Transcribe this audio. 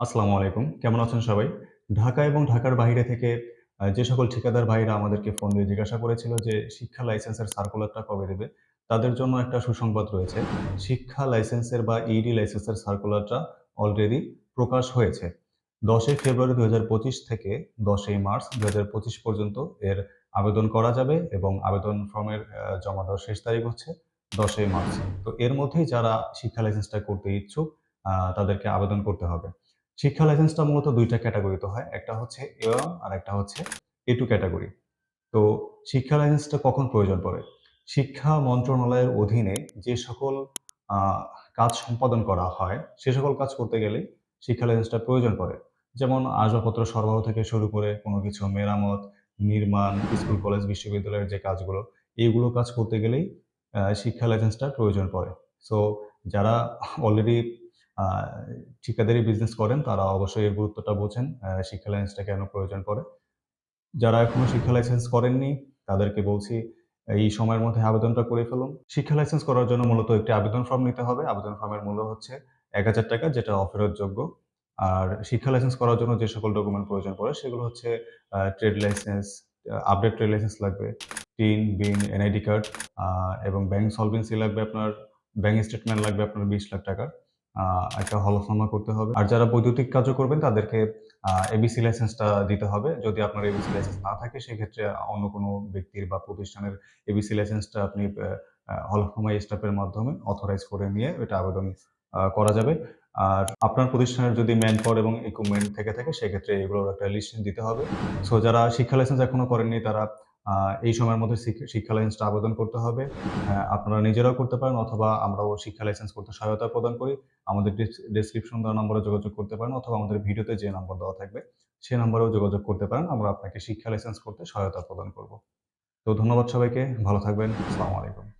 আসসালামু আলাইকুম। কেমন আছেন সবাই? ঢাকা এবং ঢাকার বাইরে থেকে যে সকল ঠিকাদার ভাইরা আমাদেরকে ফোন দিয়ে জিজ্ঞাসা করেছিল যে, শিক্ষা লাইসেন্সের সার্কুলারটা কবে দেবে? তাদের জন্য একটা সুসংবাদ রয়েছে। শিক্ষা লাইসেন্সের বা ইডি লাইসেন্সের সার্কুলারটা অলরেডি প্রকাশ হয়েছে। ১০ই ফেব্রুয়ারি ২০২৫ থেকে ১০ই মার্চ ২০২৫ পর্যন্ত এর আবেদন করা যাবে এবং আবেদন ফর্মের জমা দেওয়ার শেষ তারিখ হচ্ছে 10ই মার্চ। তো এর মধ্যেই যারা শিক্ষা লাইসেন্সটা করতে ইচ্ছুক তাদেরকে আবেদন করতে হবে। শিক্ষা লাইসেন্সটা মূলত ২ টা ক্যাটেগরিতে হয়। একটা হচ্ছে A1 আর একটা হচ্ছে এ টু ক্যাটাগরি তো শিক্ষা লাইসেন্সটা কখন প্রয়োজন পড়ে? শিক্ষা মন্ত্রণালয়ের অধীনে যে সকল কাজ সম্পাদন করা হয়, সে সকল কাজ করতে গেলেই শিক্ষা লাইসেন্সটা প্রয়োজন পড়ে। যেমন আসবাবপত্র সরবরাহ থেকে শুরু করে কোনো কিছু মেরামত, নির্মাণ, স্কুল, কলেজ, বিশ্ববিদ্যালয়ের যে কাজগুলো, এইগুলো কাজ করতে গেলেই শিক্ষা লাইসেন্সটা প্রয়োজন পড়ে। সো যারা অলরেডি ঠিকাদারি বিজনেস করেন তারা অবশ্যই এর গুরুত্বটা বোঝেন। শিক্ষা লাইসেন্সটা কেন প্রয়োজন পড়ে। যারা এখনও শিক্ষা লাইসেন্স করেননি তাদেরকে বলছি এই সময়ের মধ্যে আবেদনটা করে ফেলুন। শিক্ষা লাইসেন্স করার জন্য মূলত একটি আবেদন ফর্ম নিতে হবে। আবেদন ফর্মের মূল্য হচ্ছে ৳১,০০০ যেটা অফেরতযোগ্য। আর শিক্ষা লাইসেন্স করার জন্য যে সকল ডকুমেন্ট প্রয়োজন পড়ে সেগুলো হচ্ছে trade license, update trade license লাগবে, টিন, বিন, এনআইডি কার্ড এবং ব্যাংক সলভেন্সি লাগবে আপনার, ব্যাংক স্টেটমেন্ট লাগবে আপনার ৳২০,০০,০০০ আ একটা হলফনামা করতে হবে। আর যারা বৈদ্যুতিক কাজও করবেন, তাদেরকে এবিসি লাইসেন্সটা দিতে হবে। যদি আপনার এবিসি লাইসেন্স না থাকে, সেক্ষেত্রে অন্য কোনো ব্যক্তির বা প্রতিষ্ঠানের এবিসি লাইসেন্সটা আপনি হলফনামা স্টাম্পের মাধ্যমে অথরাইজ করে নিয়ে এটা আবেদন করা যাবে। আর আপনার প্রতিষ্ঠানের যদি ম্যান পাওয়ার এবং ইকুইপমেন্ট থেকে থাকে, সেক্ষেত্রে এগুলোর একটা লিস্ট দিতে হবে। সো যারা শিক্ষা লাইসেন্স এখনও করেননি, তারা এই সময়ের মধ্যে শিক শিক্ষা লাইসেন্সটা আবেদন করতে হবে। আপনারা নিজেরাও করতে পারেন অথবা আমরাও শিক্ষা লাইসেন্স করতে সহায়তা প্রদান করি। আমাদের ডিসক্রিপশন ডেসক্রিপশন দেওয়া নম্বরে যোগাযোগ করতে পারেন অথবা আমাদের ভিডিওতে যে নম্বর দেওয়া থাকবে সেই নম্বরেও যোগাযোগ করতে পারেন। আমরা আপনাকে শিক্ষা লাইসেন্স করতে সহায়তা প্রদান করব। তো ধন্যবাদ সবাইকে। ভালো থাকবেন। আসসালামু আলাইকুম।